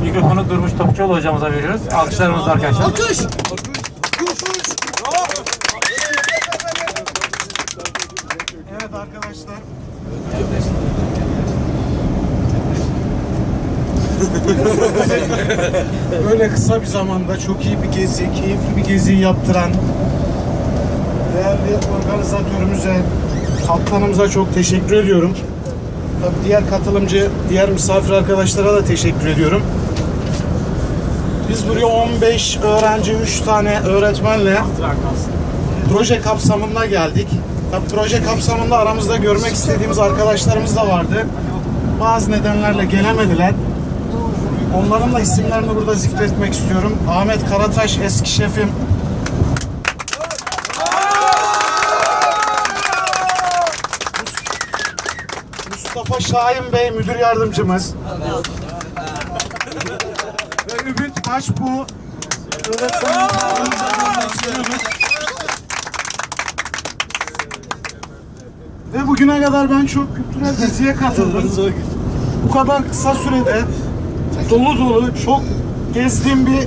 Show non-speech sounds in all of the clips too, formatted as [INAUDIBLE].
Mikrofonu Durmuş Topçuoğlu hocamıza veriyoruz. Alkışlarımız arkadaşlar. Alkış. Evet arkadaşlar. Böyle kısa bir zamanda çok iyi bir gezi, keyifli bir gezi yaptıran değerli organizatörümüze, kaptanımıza çok teşekkür ediyorum. Tabii diğer katılımcı, diğer misafir arkadaşlara da teşekkür ediyorum. Biz buraya 15 öğrenci, 3 tane öğretmenle proje kapsamında geldik. Tabii proje kapsamında aramızda görmek istediğimiz arkadaşlarımız da vardı. Bazı nedenlerle gelemediler. Onların da isimlerini burada zikretmek istiyorum. Ahmet Karataş eski şefim. Mustafa Şahin Bey müdür yardımcımız. Görmek istiyoruz. Ve bugüne kadar ben çok kültürel geziye katıldım. Bu kadar kısa sürede dolu dolu çok gezdiğim bir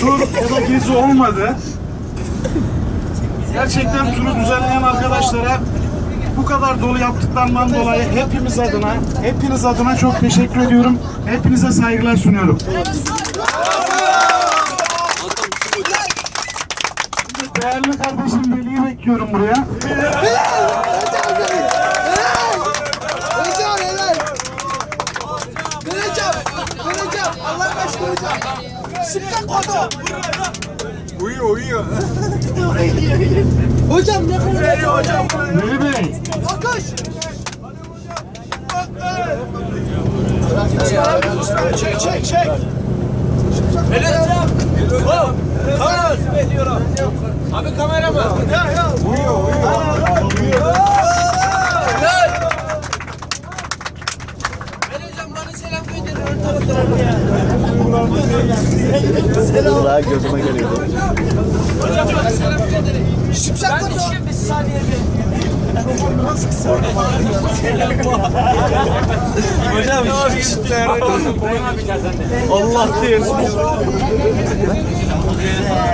tur ya da gezi olmadı. Gerçekten turu düzenleyen arkadaşlara bu kadar dolu yaptıklarından dolayı hepimiz adına, hepiniz adına çok teşekkür ediyorum. Hepinize saygılar sunuyorum. Değerli kardeşim Veli'yi bekliyorum buraya. Hocam helal. Vereceğim. Allah aşkına hocam. Şimdi kodu. Uyuyor uyuyor. Hocam ne kadar hocam. Veli Bey, Alkış. Çek çek çek. Abi kamera mı? Uyuyor uyuyor. Daha gözüme geliyordu. Şimşek kodu. Hocam Allah diye.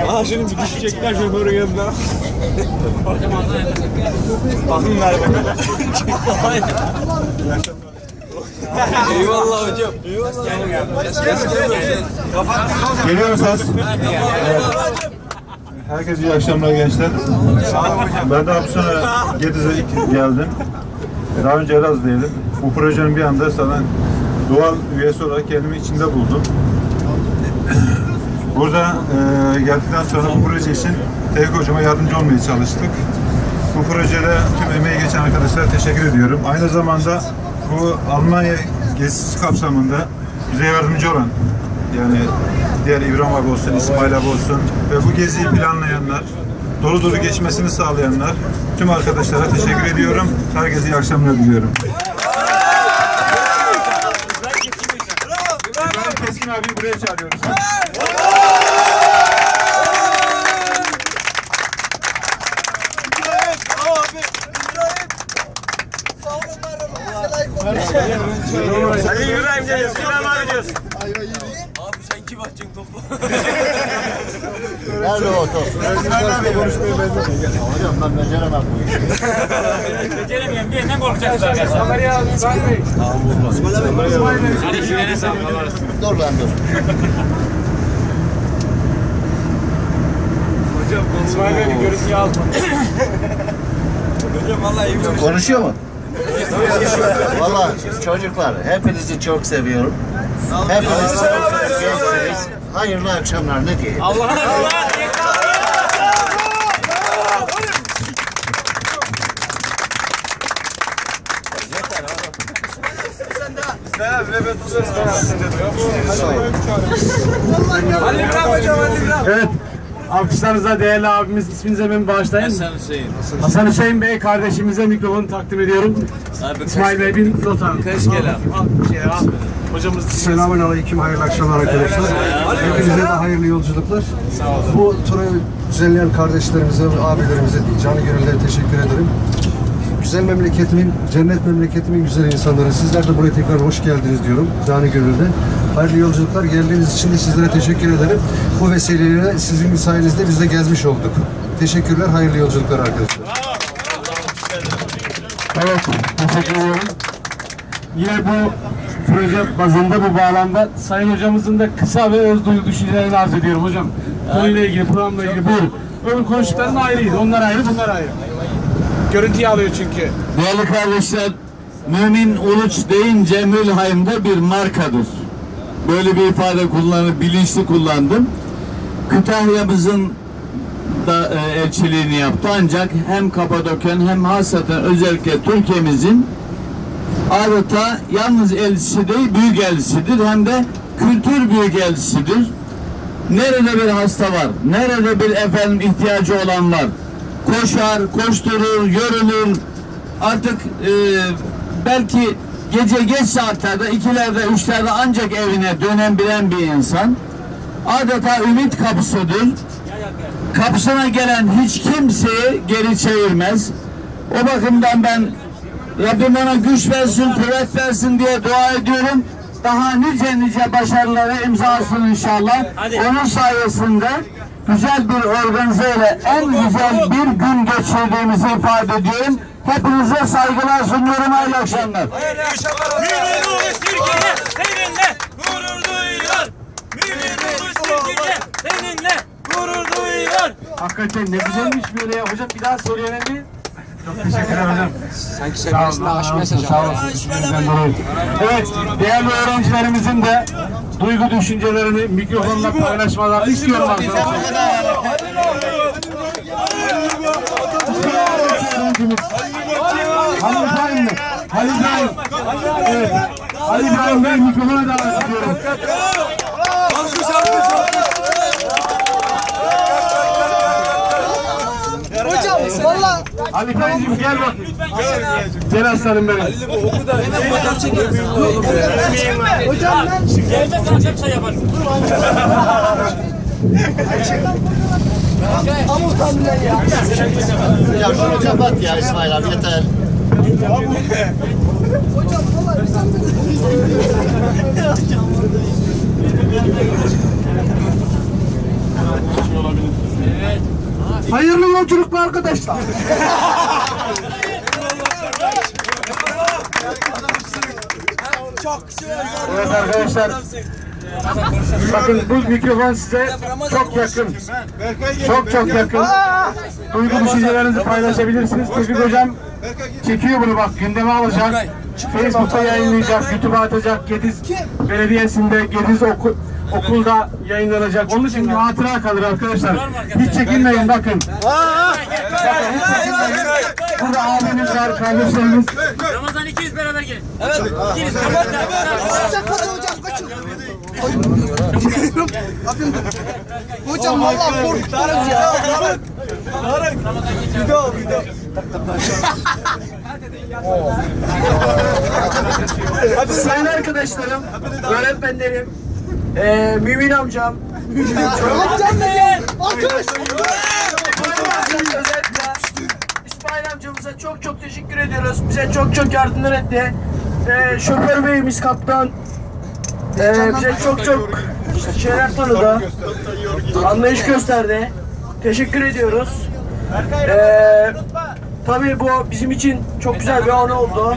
Aha şimdi bir düşecekler şoförün yanına. Bakın ver. Eyvallah hocam. Geliyor musunuz? Evet. Herkese iyi akşamlar gençler. Ben de sonu Gediz'e ilk geldim. Daha önce Elazığ'daydım. Bu projenin bir anda sana doğal üyesi olarak kendimi içinde buldum. Burada e, geldikten sonra bu proje için Tevfik Hocama yardımcı olmaya çalıştık. Bu projede tüm emeği geçen arkadaşlara teşekkür ediyorum. Aynı zamanda bu Almanya gezisi kapsamında bize yardımcı olan yani diğer İbrahim abi olsun, İsmail abi olsun ve bu geziyi planlayanlar, dolu dolu geçmesini sağlayanlar tüm arkadaşlara teşekkür ediyorum. Herkese iyi akşamlar diliyorum. İbrahim Keskin abi buraya çağırıyoruz. Hadi İbrahim geliyor. Selam abi diyorsun. Nerede o top? Hocam ben beceremem bu işi. beceremiyorum. Birinden korkacaksın arkadaşlar. Hadi şuraya sağ Dur lan dur. İsmail Bey bir görüntüyü al. Hocam vallahi İbrahim. Konuşuyor mu? Valla çocuklar hepinizi çok seviyorum. Hepiniz gençsiniz. Hayırlı akşamlar ne diyeyim? Allah'ın Allah. Ali İbrahim hocam Ali İbrahim. Evet. Alkışlarınıza değerli abimiz isminizi hemen bağışlayın. Hasan Hüseyin. Hasan Hüseyin Bey kardeşimize mikrofonu takdim ediyorum. İsmail Bey bir not alın. Kaç gel abi. Hocamız Selamun Aleyküm, hayırlı akşamlar arkadaşlar. Hepinize de hayırlı yolculuklar. Bu turu düzenleyen kardeşlerimize abilerimize canı gönülden teşekkür ederim. Güzel memleketimin, cennet memleketimin güzel insanları. Sizler de buraya tekrar hoş geldiniz diyorum. Canı gönülden. Hayırlı yolculuklar. Geldiğiniz için de sizlere teşekkür ederim. Bu vesileyle sizin sayenizde biz de gezmiş olduk. Teşekkürler. Hayırlı yolculuklar arkadaşlar. Evet, teşekkür ediyorum. Yine bu proje bazında bu bağlamda Sayın Hocamızın da kısa ve öz duygu düşüncelerini arz ediyorum hocam. Konuyla ilgili, programla ilgili buyurun. Öbür konuştukların ayrıydı. Onlar ayrı, bunlar ayrı. Görüntüyü alıyor çünkü. Değerli kardeşler, Mümin Uluç deyince Mülheim'de bir markadır. Böyle bir ifade kullanıp bilinçli kullandım. Kütahya'mızın da e, elçiliğini yaptı ancak hem Kapadokyan hem hasaten özellikle Türkiye'mizin adeta yalnız elçisi değil büyük elçisidir hem de kültür büyük elçisidir. Nerede bir hasta var, nerede bir efendim ihtiyacı olan var, koşar, koşturur, yorulur. Artık e, belki gece geç saatlerde, ikilerde, üçlerde ancak evine dönebilen bir insan. Adeta ümit kapısıdır. Kapısına gelen hiç kimseyi geri çevirmez. O bakımdan ben Rabbim ona güç versin, kuvvet versin diye dua ediyorum. Daha nice nice başarılara imzasın inşallah. Onun sayesinde güzel bir organizeyle en güzel bir gün geçirdiğimizi ifade ediyorum. Hepinize saygılar sunuyorum. Hayırlı akşamlar. Mümin uluş Türkiye seninle gurur duyuyor. Mümin uluş Türkiye seninle gurur duyuyor. Hakikaten ne güzelmiş böyle ya. Hocam bir daha söyleyelim mi? Çok teşekkürler hocam. Sanki sevgilisine aşk mesajı. Sağ dolayı. Evet, değerli öğrencilerimizin de duygu düşüncelerini mikrofonla paylaşmalarını istiyorum arkadaşlar. Halil İbrahim mi? Halil İbrahim. Evet. Halil İbrahim Bey mikrofona davet ediyorum. Hocam valla Ali Kayıcım gel bak. Gel aslanım benim. hocam ben Evde sana çay çay yaparım. ama utandım ben ya. Ya şunu kapat ya İsmail abi yeter. Hocam valla utandım. Hayırlı yolculuklar arkadaşlar. Evet arkadaşlar. Bakın bu mikrofon size çok yakın. Çok çok yakın. Duygu düşüncelerinizi paylaşabilirsiniz. Tevfik hocam çekiyor bunu bak gündeme alacak. Facebook'ta yayınlayacak, YouTube'a atacak. Gediz Belediyesi'nde, Gediz oku, okulda yayınlanacak. Onun için bir hatıra kalır arkadaşlar. Hiç çekinmeyin bakın. Bakın hiç çekinmeyin. Burada abimiz var, kardeşlerimiz. Ramazan ikiniz beraber gelin. Evet. İkiniz hocam kaçın. Bakın hocam valla korkuttunuz ya. [LAUGHS] Sayın arkadaşlarım, öğretmenlerim, eee Mümin amcam, Amcam gel. Alkış. İsmail amcamıza çok çok teşekkür ediyoruz. Bize çok çok yardımlar etti. Ee, şoför beyimiz kaptan ee, bize çok çok şeyler tanıdı. Anlayış gösterdi. Teşekkür ediyoruz. Ee, tabii bu bizim için çok güzel bir an oldu.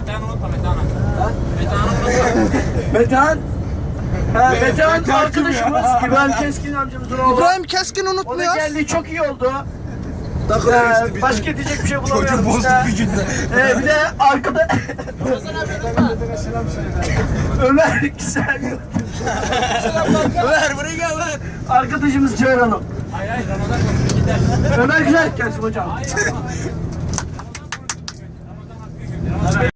Metehan Ha, Metehan [LAUGHS] arkadaşımız İbrahim Keskin amcamızın oğlu. İbrahim Keskin O da unutmuyor. geldi çok iyi oldu. Ee, başka diyecek bir şey bulamıyorum. Çocuk bozdu bir günde. [LAUGHS] Ee, bir de arkada... [LAUGHS] Ömer güzel. Ömer buraya gel lan. Arkadaşımız Ceyhan Hanım. Ömer güzel gelsin hocam.